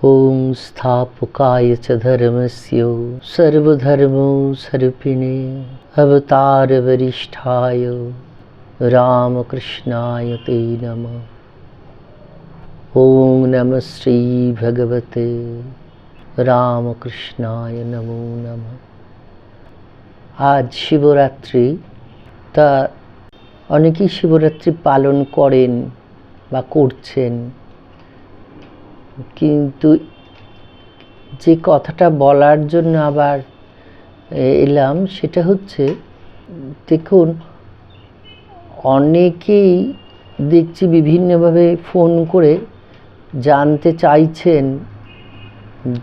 ॐ स्थापकाय च धर्मस्य सर्वधर्मस्वरूपिणे अवतारवरिष्ठाय रामकृष्णाय ते नमः ॐ नमः श्रीभगवते রামকৃষ্ণায় নমো নম আজ শিবরাত্রি তা অনেকেই শিবরাত্রি পালন করেন বা করছেন কিন্তু যে কথাটা বলার জন্য আবার এলাম, সেটা হচ্ছে, দেখুন, অনেকেই দেখছি বিভিন্নভাবে ফোন করে জানতে চাইছেন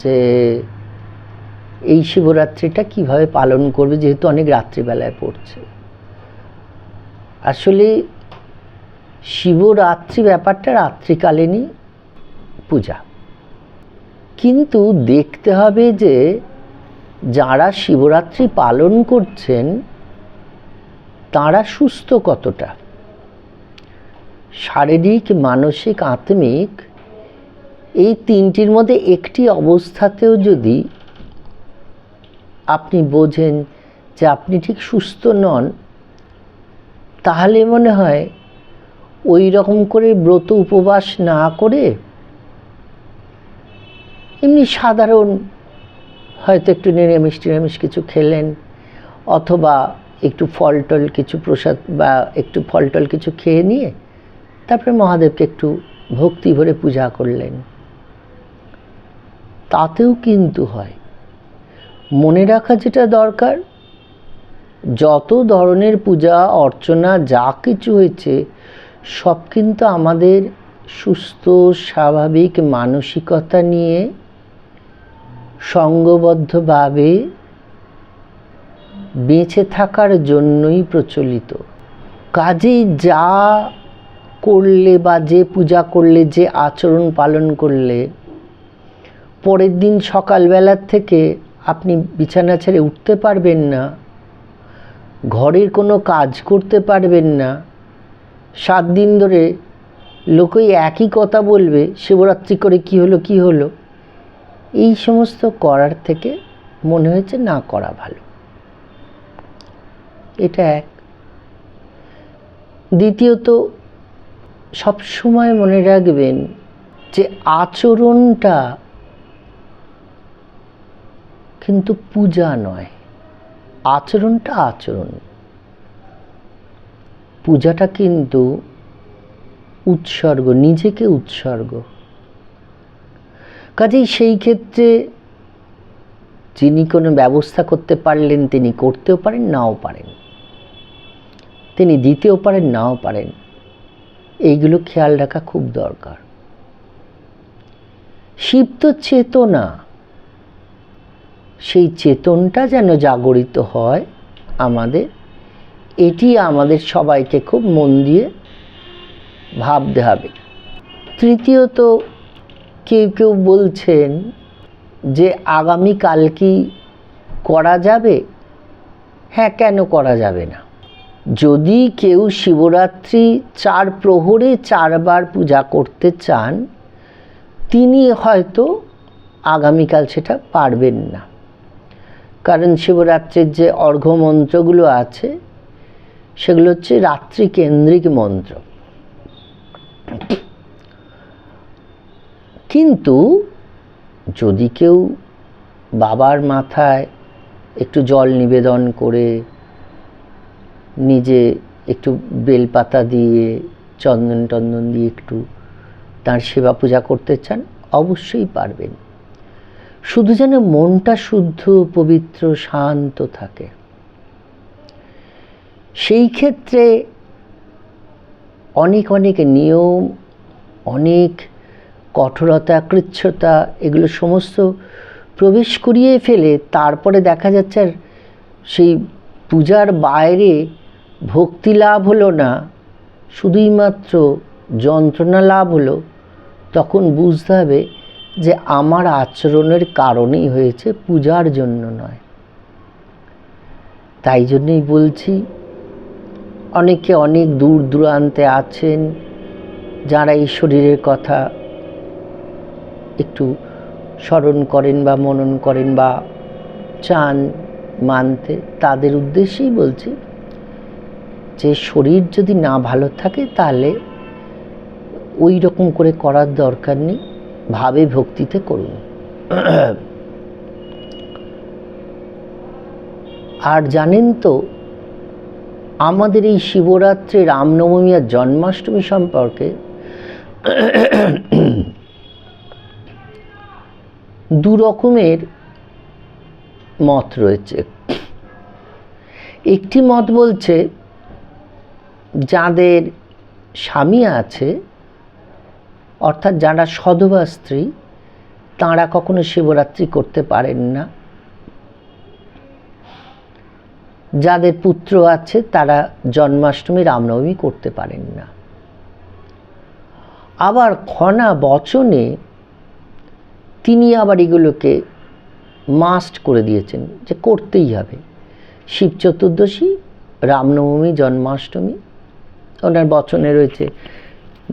যে এই শিবরাত্রিটা কীভাবে পালন করবে, যেহেতু অনেক রাত্রিবেলায় পড়ছে। আসলে শিবরাত্রি ব্যাপারটা রাত্রিকালীনই পূজা। কিন্তু দেখতে হবে যে, যারা শিবরাত্রি পালন করছেন, তারা সুস্থ কতটা? শারীরিক, মানসিক, আত্মিক, এই তিনটির মধ্যে একটি অবস্থাতেও যদি আপনি বোঝেন যে আপনি ঠিক সুস্থ নন, তাহলে মনে হয় ওই রকম করে ব্রত উপবাস না করে এমনি সাধারণ হয়তো একটু নিরামিষ টিরামিষ কিছু খেলেন, অথবা একটু ফল টল কিছু প্রসাদ বা একটু ফল টল কিছু খেয়ে নিয়ে তারপরে মহাদেবকে একটু ভক্তি ভরে পূজা করলেন। তাতেও কিন্তু হয়। মনে রাখা যেটা দরকার, যত ধরনের পূজা, অর্চনা, যা কিছু হয়েছে, সব কিন্তু আমাদের সুস্থ, স্বাভাবিক, মানসিকতা নিয়ে সঙ্গবদ্ধভাবে বেঁচে থাকার জন্যই প্রচলিত। কাজেই যা করলে বা যে পূজা করলে, যে আচরণ পালন করলে, পরের দিন সকালবেলার থেকে আপনি বিছানা ছেড়ে উঠতে পারবেন না, ঘরের কোনো কাজ করতে পারবেন না, সাত দিন ধরে লোকই একই কথা বলবে, শিবরাত্রি করে কি হলো কি হলো? এই সমস্ত করার থেকে মনে হয়েছে না করা ভালো। এটা এক। দ্বিতীয়ত সবসময় মনে রাখবেন যে আচরণটা কিন্তু পূজা নয়, আচরণটা আচরণ। পূজাটা কিন্তু উৎসর্গ, নিজেকে উৎসর্গ। কাজেই সেই ক্ষেত্রে যিনি কোনো ব্যবস্থা করতে পারলেন, তিনি করতেও পারেন, নাও পারেন। তিনি দিতেও পারেন, নাও পারেন। এইগুলো খেয়াল রাখা খুব দরকার। শিব তো চেতনা। সেই চেতনটা যেন জাগরিত হয় আমাদের, এটি আমাদের সবাইকে খুব মন দিয়ে ভাবতে হবে। তৃতীয়ত কেউ কেউ বলছেন যে আগামীকাল কি করা যাবে? হ্যাঁ কেন করা যাবে না? যদি কেউ শিবরাত্রি চার প্রহরে চারবার পূজা করতে চান, তিনি হয়তো আগামীকাল সেটা পারবেন না। কারণ শিবরাত্রির যে অর্ঘ্য মন্ত্রগুলো আছে, সেগুলো হচ্ছে রাত্রি কেন্দ্রিক মন্ত্র। কিন্তু যদি কেউ বাবার মাথায় একটু জল নিবেদন করে, নিজে একটু বেলপাতা দিয়ে, চন্দন টন্দন দিয়ে একটু তার সেবা পূজা করতে চান, অবশ্যই পারবেন। শুধু যেন মনটা শুদ্ধ, পবিত্র, শান্ত থাকে। সেই ক্ষেত্রে অনেক অনেক নিয়ম, অনেক কঠোরতা কৃচ্ছতা এগুলো সমস্ত প্রবেশ করিয়ে ফেলে তারপরে দেখা যাচ্ছে আর সেই পূজার বাইরে ভক্তি লাভ হলো না। শুধুই মাত্র যন্ত্রণা লাভ হলো। তখন বুঝতে হবে যে আমার আচরণের কারণেই হয়েছে পূজার জন্য নয়। তাই জন্যই বলছি, অনেকে অনেক দূর দূরান্তে আছেন যারা এই শরীরের কথা একটু স্মরণ করেন বা মনন করেন বা চান মানতে, তাদের উদ্দেশ্যেই বলছি যে শরীর যদি না ভালো থাকে তাহলে ওই রকম করে করার দরকার নেই, ভাবে ভক্তিতে করুন। আর জানেন তো, আমাদের এই শিবরাত্রি রামনবমী আর জন্মাষ্টমী সম্পর্কে দু রকমের মত রয়েছে। একটি মত বলছে, যাদের স্বামী আছে, অর্থাৎ যারা সধবা স্ত্রী, তাঁরা কখনো শিবরাত্রি করতে পারেন না। যাদের পুত্র আছে, তারা জন্মাষ্টমী, রামনবমী করতে পারেন না। আবার খনা বচনে তিনি আবার এগুলোকে মাস্ট করে দিয়েছেন যে করতেই হবে। শিব চতুর্দশী, রামনবমী, জন্মাষ্টমী, ওনার বচনে রয়েছে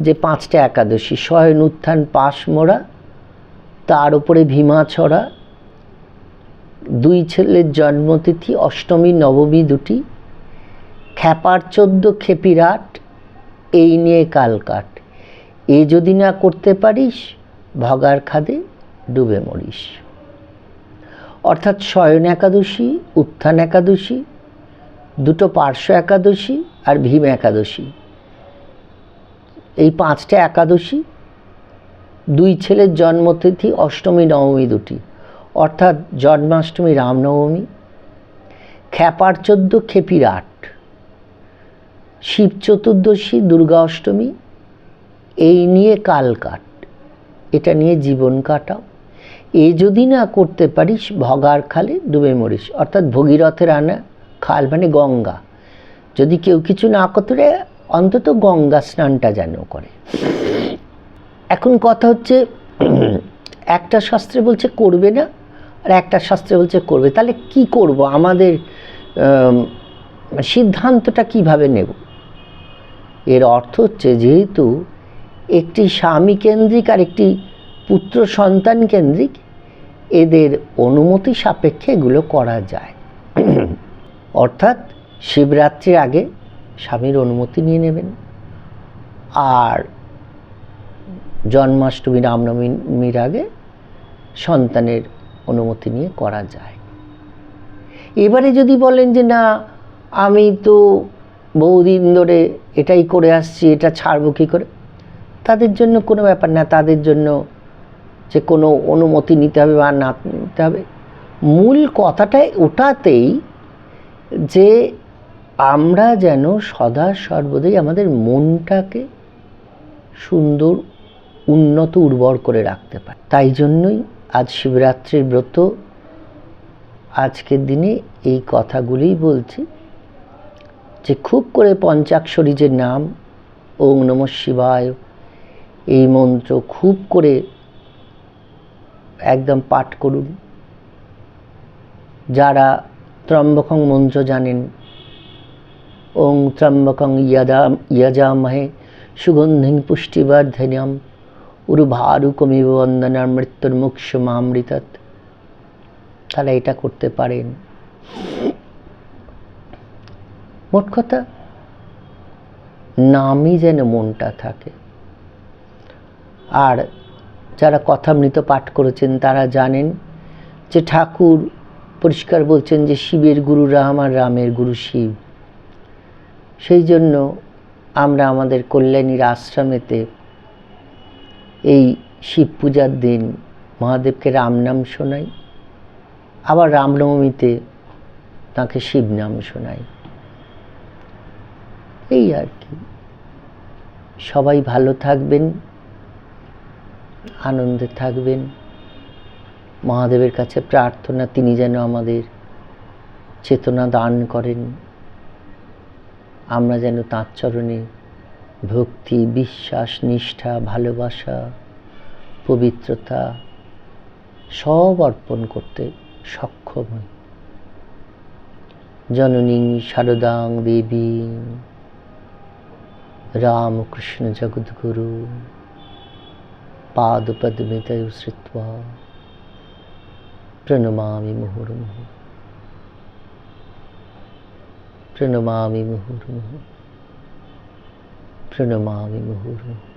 যে পাঁচটা একাদশী শয়ন উত্থান পাশ মোড়া, তার উপরে ভীমা ছড়া, দুই ছেলের জন্মতিথি, অষ্টমী, নবমী দুটি, খ্যাপার চোদ্দ, খেপিরাট, এই নিয়ে কালকাট এ যদি না করতে পারিস, ভগার খাদে ডুবে মরিস। অর্থাৎ শয়ন একাদশী, উত্থান একাদশী, দুটো পার্শ্ব একাদশী আর ভীম একাদশী। এই পাঁচটা একাদশী, দুই ছেলের জন্মতিথি অষ্টমী, নবমী দুটি। অর্থাৎ জন্মাষ্টমী, রামনবমী, খ্যাপার চোদ্দ, খেপির আট। শিব চতুর্দশী, দুর্গা অষ্টমী, এই নিয়ে কাল কাট। এটা নিয়ে জীবন কাটাও। এ যদি না করতে পারিস, ভগার খালে ডুবে মরিস। অর্থাৎ ভগীরথের আনা খাল মানে গঙ্গা। যদি কেউ কিছু না করতে অন্তত গঙ্গা স্নানটা যেন করে। এখন কথা হচ্ছে, একটা শাস্ত্রে বলছে করবে না, আর একটা শাস্ত্রে বলছে করবে। তাহলে কি করব? আমাদের সিদ্ধান্তটা কীভাবে নেব? এর অর্থ হচ্ছে, যেহেতু একটি স্বামী কেন্দ্রিক আর একটি পুত্র সন্তান কেন্দ্রিক, এদের অনুমতি সাপেক্ষে এগুলো করা যায়। অর্থাৎ শিবরাত্রির আগে স্বামীর অনুমতি নিয়ে নেবেন। আর জন্মাষ্টমী, রামনবমীর আগে সন্তানের অনুমতি নিয়ে করা যায়। এবারে যদি বলেন যে, না, আমি তো বহুদিন ধরে এটাই করে আসছি, এটা ছাড়বো কী করে? তাদের জন্য কোনো ব্যাপার না, তাদের জন্য যে কোনো অনুমতি নিতে হবে বা না নিতে হবে। মূল কথাটাই ওটাতেই যে আমরা যেন সদা সর্বদাই আমাদের মনটাকে সুন্দর, উন্নত, উর্বর করে রাখতে পারি। তাই জন্যই আজ শিবরাত্রির ব্রত। আজকের দিনে এই কথাগুলিই বলছি যে খুব করে পঞ্চাক্ষরী যে নাম, ওং নম শিবায়। এই মন্ত্র খুব করে একদম পাঠ করুন। যারা ত্রম্বকং মন্ত্র জানেন, ওং ত্রম্বকং ইয়াদা, ইয়াজামহে সুগন্ধিং পুষ্টিবর্ধনম উরুভারুকমিব বন্দনার মৃত্যুর মুক্ষ মামৃতত তাহলে এটা করতে পারেন। মোট কথা, নামই যেন মনটা থাকে। আর যারা কথামৃত পাঠ করেছেন, তারা জানেন যে ঠাকুর পরিষ্কার বলছেন যে শিবের গুরু রাম আর রামের গুরু শিব। সেই জন্য আমরা আমাদের কল্যাণীর আশ্রমেতে এই শিব পূজার দিন মহাদেবকে রাম নাম শোনাই, আবার রামনবমীতে তাকে শিব নাম শোনাই। এই আর কি। সবাই ভালো থাকবেন। আনন্দে থাকবেন। মহাদেবের কাছে প্রার্থনা, তিনি যেন আমাদের চেতনা দান করেন। আমরা যেন তাঁর চরণে ভক্তি, বিশ্বাস, নিষ্ঠা, ভালোবাসা, পবিত্রতা সব অর্পণ করতে সক্ষম হই। জননী শারদাং দেবী, রামকৃষ্ণ জগদ্গুরু। पाद पादपद्मितयु श्रुवा प्रणमा मुहुर्मुहुः। प्रणमा मुहुर्मुहुः। प्रणमा मुहुर्मुहुः।